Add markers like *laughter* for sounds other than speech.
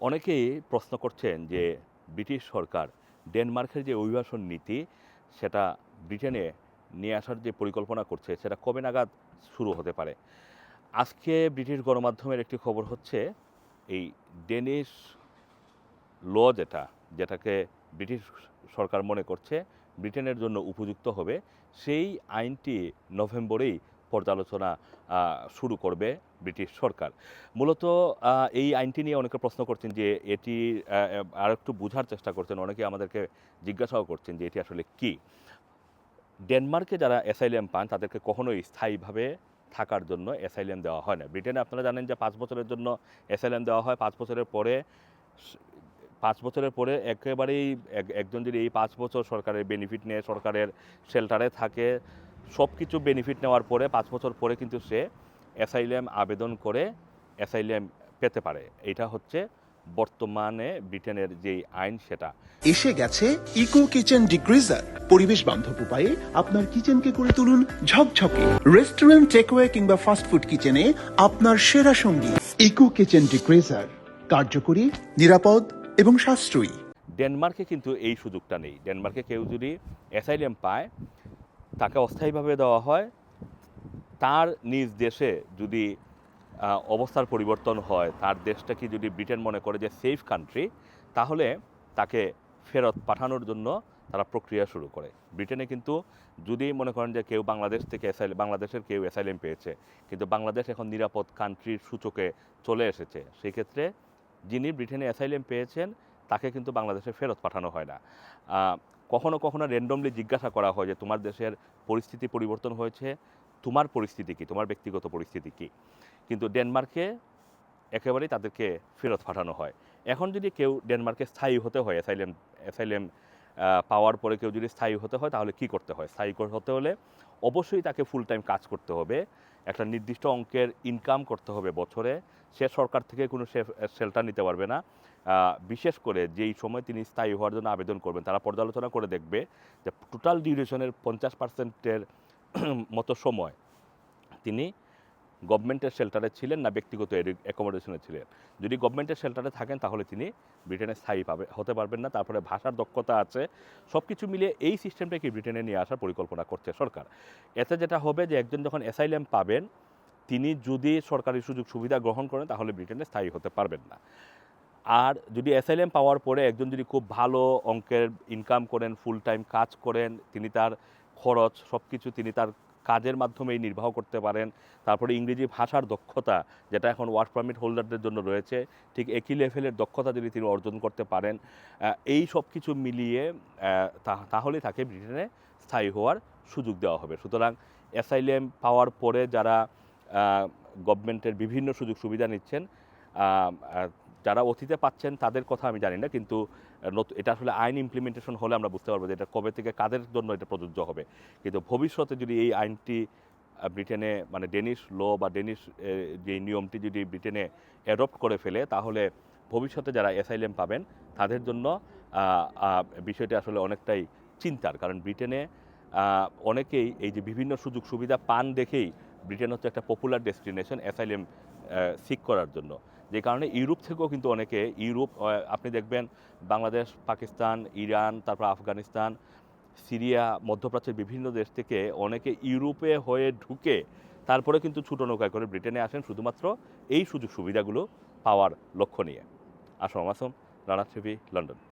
অনেকেই প্রশ্ন করছেন যে ব্রিটিশ সরকার ডেনমার্কের যে অভিবাসন নীতি সেটা ব্রিটেনে নিয়ে আসার যে পরিকল্পনা করছে সেটা কবে নাগাদ শুরু হতে পারে? আজকে ব্রিটিশ গণমাধ্যমের একটি খবর হচ্ছে এই ডেনিশ ল যেটা যেটাকে ব্রিটিশ সরকার মনে করছে ব্রিটেনের জন্য উপযুক্ত হবে সেই আইনটি নভেম্বরেই পর্যালোচনা শুরু করবে ব্রিটিশ সরকার। মূলত এই আইনটি নিয়ে অনেকে প্রশ্ন করছেন যে এটি আর একটু বোঝার চেষ্টা করছেন। অনেকে আমাদেরকে জিজ্ঞাসাও করছেন যে এটি আসলে কি? ডেনমার্কে যারা অ্যাসাইলেম পান, তাদেরকে কখনোই স্থায়ীভাবে থাকার জন্য অ্যাসাইলেম দেওয়া হয় না। ব্রিটেনে আপনারা জানেন যে পাঁচ বছরের জন্য অ্যাসাইলেম দেওয়া হয়। পাঁচ বছরের পরে পাঁচ বছরের পরে একেবারেই এক- একজন যদি এই পাঁচ বছর সরকারের বেনিফিট নিয়ে সরকারের শেল্টারে থাকে সব কিছু বেনিফিট নেওয়ার পরে পাঁচ বছর পরে কিন্তু সে অ্যাসাইলেম আবেদন করে অ্যাসাইলেম পেতে পারে। এটা হচ্ছে বর্তমানে ব্রিটেনের যেই আইন সেটা। এসে গেছে ইকো কিচেন ডিগ্রিজার পরিবেশ বান্ধব উপায়ে আপনার কিচেনকে করে তুলুন ঝকঝকে। রেস্টুরেন্ট টেকওয়ে কিংবা ফাস্টফুড কিচেনে আপনার সেরা সঙ্গী। ইকো কিচেন ডিগ্রিজার কার্যকরী নিরাপদ এবং সাশ্রয়ী। ডেনমার্কে কিন্তু এই সুযোগটা নেই। ডেনমার্কে কেউ যদি অ্যাসাইলেম পায় তাকে অস্থায়ীভাবে দেওয়া হয়। তার নিজ দেশে যদি অবস্থার পরিবর্তন হয়, তার দেশটাকে যদি ব্রিটেন মনে করে যে সেফ কান্ট্রি তাহলে তাকে ফেরত পাঠানোর জন্য তারা প্রক্রিয়া শুরু করে। ব্রিটেনে কিন্তু যদি মনে করেন যে কেউ বাংলাদেশ থেকে অ্যাসাইল বাংলাদেশের কেউ অ্যাসাইলেম পেয়েছে, কিন্তু বাংলাদেশ এখন নিরাপদ কান্ট্রির সূচকে চলে এসেছে সেই ক্ষেত্রে যিনি ব্রিটেনে অ্যাসাইলেম পেয়েছেন, তাকে কিন্তু বাংলাদেশে ফেরত পাঠানো হয় না। কখনো কখনো র্যান্ডমলি জিজ্ঞাসা করা হয় যে তোমার দেশের পরিস্থিতি পরিবর্তন হয়েছে, তোমার পরিস্থিতি কি? তোমার ব্যক্তিগত পরিস্থিতি কি? কিন্তু ডেনমার্কে একেবারেই তাদেরকে ফেরত পাঠানো হয়। এখন যদি কেউ ডেনমার্কে স্থায়ী হতে হয় অ্যাসাইলেম অ্যাসাইলেম পাওয়ার পরে কেউ যদি স্থায়ী হতে হয়, তাহলে কি করতে হয়? স্থায়ী হতে হলে অবশ্যই তাকে ফুল টাইম কাজ করতে হবে। একটা নির্দিষ্ট অঙ্কের ইনকাম করতে হবে বছরে। সে সরকার থেকে কোনো সে শেল্টার নিতে পারবে না। বিশেষ করে যেই সময় তিনি স্থায়ী হওয়ার জন্য আবেদন করবেন, তারা পর্যালোচনা করে দেখবে যে টোটাল ডিউরেশনের পঞ্চাশ পার্সেন্টের *clears throat* মতো সময় তিনি গভর্নমেন্টের শেল্টারে ছিলেন না, ব্যক্তিগত অ্যাকোমোডেশনে ছিলেন। যদি গভর্নমেন্টের শেল্টারে থাকেন, তাহলে তিনি ব্রিটেনে স্থায়ী পাবে, হতে পারবেন না। তারপরে ভাষার দক্ষতা আছে সব কিছু মিলিয়ে এই সিস্টেমটাকে ব্রিটেনে নিয়ে আসার পরিকল্পনা করছে সরকার। এতে যেটা হবে যে একজন যখন অ্যাসাইলেম পাবেন, তিনি যদি সরকারি সুযোগ সুবিধা গ্রহণ করেন, তাহলে ব্রিটেনে স্থায়ী হতে পারবেন না। আর যদি অ্যাসাইলেম পাওয়ার পরে একজন যদি খুব ভালো অঙ্কের ইনকাম করেন ফুল টাইম কাজ করেন, তিনি তার খরচ সব কিছু তিনি তার কাজের মাধ্যমেই নির্বাহ করতে পারেন। তারপরে ইংরেজি ভাষার দক্ষতা, যেটা এখন ওয়ার্ক পারমিট হোল্ডারদের জন্য রয়েছে, ঠিক একই লেভেলের দক্ষতা যদি তিনি অর্জন করতে পারেন এই সব কিছু মিলিয়ে তাহলে তাকে ব্রিটেনে স্থায়ী হওয়ার সুযোগ দেওয়া হবে। সুতরাং অ্যাসাইলেম পাওয়ার পরে যারা গভর্নমেন্টের বিভিন্ন সুযোগ সুবিধা নিচ্ছেন যারা অতীতে পাচ্ছেন তাদের কথা আমি জানি না, কিন্তু এটা আসলে আইন ইমপ্লিমেন্টেশন হলে আমরা বুঝতে পারব যে এটা কবে থেকে কাদের জন্য এটা প্রযোজ্য হবে। কিন্তু ভবিষ্যতে যদি এই আইনটি ব্রিটেনে মানে ডেনিশ ল বা ডেনিশ যে নিয়মটি যদি ব্রিটেনে অ্যাডপ্ট করে ফেলে, তাহলে ভবিষ্যতে যারা অ্যাসাইলেম পাবেন, তাদের জন্য বিষয়টি আসলে অনেকটাই চিন্তার। কারণ ব্রিটেনে অনেকেই এই যে বিভিন্ন সুযোগ সুবিধা পান দেখেই ব্রিটেন হচ্ছে একটা পপুলার ডেস্টিনেশন অ্যাসাইলেম সিক করার জন্য। যে কারণে ইউরোপ থেকেও কিন্তু অনেকে ইউরোপ আপনি দেখবেন বাংলাদেশ, পাকিস্তান, ইরান, তারপর আফগানিস্তান, সিরিয়া, মধ্যপ্রাচ্যের বিভিন্ন দেশ থেকে অনেকে ইউরোপে হয়ে ঢুকে তারপরে কিন্তু ছোটো নৌকায় করে ব্রিটেনে আসেন শুধুমাত্র এই সুযোগ সুবিধাগুলো পাওয়ার লক্ষ্য নিয়ে। Assam Assam Rana TV, London.